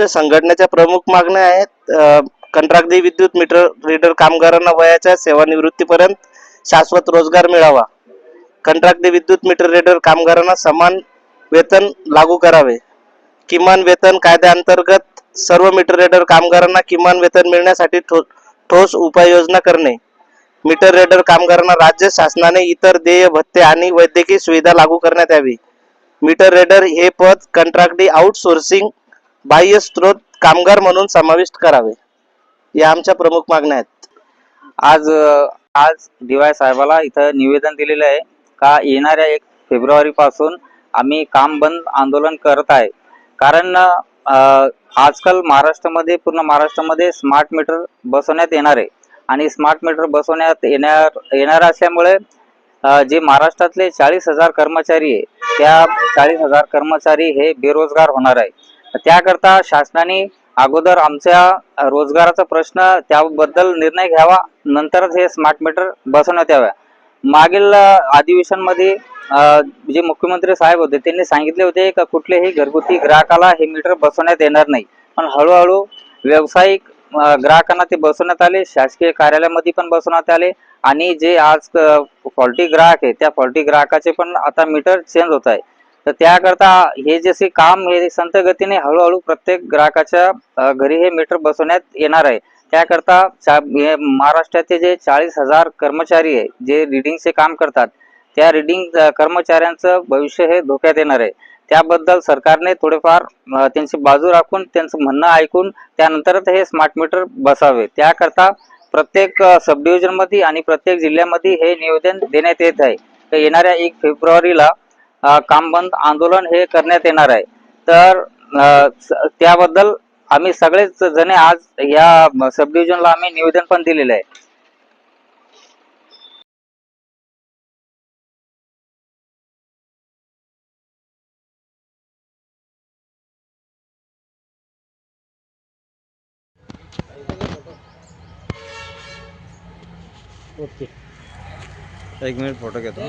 आमच्या संघटनेच्या प्रमुख मागण्या आहेत. कंत्राटदी विद्युत मीटर रीडर कामगारांना वयाच्या सेवानिवृत्तीपर्यंत शाश्वत रोजगार मिळावा. कंत्राटदी विद्युत मीटर रीडर कामगारांना समान वेतन लागू करावे. किमान वेतन कायद्याअंतर्गत सर्व मीटर रीडर कामगारांना किमान वेतन मिळण्यासाठी ठो ठोस उपाययोजना करणे. मीटर रीडर कामगारांना राज्य शासनाने इतर देय भत्ते आणि वैद्यकीय सुविधा लागू करण्यात यावी. मीटर रेडर हे पद कंत्राटदी आउटसोर्सिंग बाह्य स्त्रोत कामगार म्हणून समाविष्ट करावे. या आमच्या प्रमुख मागण्या आहेत. आज आज डी वाय साहेबाला इथं निवेदन दिलेलं आहे का येणाऱ्या एक फेब्रुवारी पासून आम्ही काम बंद आंदोलन करत आहे. कारण आजकाल महाराष्ट्रामध्ये पूर्ण महाराष्ट्रामध्ये स्मार्ट मीटर बसवण्यात येणार आहे. आणि स्मार्ट मीटर बसवण्यात येणार येणार असल्यामुळे जे महाराष्ट्रातले चाळीस हजार कर्मचारी आहे त्या चाळीस हजार कर्मचारी हे बेरोजगार होणार आहे. त्याकरता शासनाने अगोदर आमच्या रोजगाराचा प्रश्न त्याबद्दल निर्णय घ्यावा. नंतरच हे स्मार्ट मीटर बसवण्यात याव्या. मागील अधिवेशनमध्ये जे मुख्यमंत्री साहेब होते त्यांनी सांगितले होते का कुठल्याही घरगुती ग्राहकाला हे मीटर बसवण्यात येणार नाही. पण हळूहळू व्यावसायिक ग्राहकांना ते बसवण्यात आले शासकीय कार्यालयामध्ये पण बसवण्यात आले आणि जे आज फॉल्टी ग्राहक आहे त्या फॉल्टी ग्राहकाचे पण आता मीटर चेंज होत आहे. तर त्याकरता हे जसे काम हे संत गतीने हळूहळू प्रत्येक ग्राहकाच्या घरी हे मीटर बसवण्यात येणार आहे. त्याकरता चा- महाराष्ट्राचे जे चाळीस हजार कर्मचारी आहे जे रिडिंगचे काम करतात त्या रिडिंग कर्मचाऱ्यांचं भविष्य हे धोक्यात येणार आहे. त्याबद्दल सरकारने थोडेफार त्यांची बाजू राखून त्यांचं म्हणणं ऐकून त्यानंतरच हे स्मार्ट मीटर बसावे. त्याकरता प्रत्येक सब डिव्हिजनमध्ये आणि प्रत्येक जिल्ह्यामध्ये हे निवेदन देण्यात येत आहे. तर येणाऱ्या एक फेब्रुवारीला काम बंद आंदोलन हे करण्यात येणार आहे. तर त्याबद्दल आम्ही सगळेच जण आज या सब डिव्हिजनला आम्ही निवेदन पण दिलेलं आहे. एक मिनिट फोटो घेतो.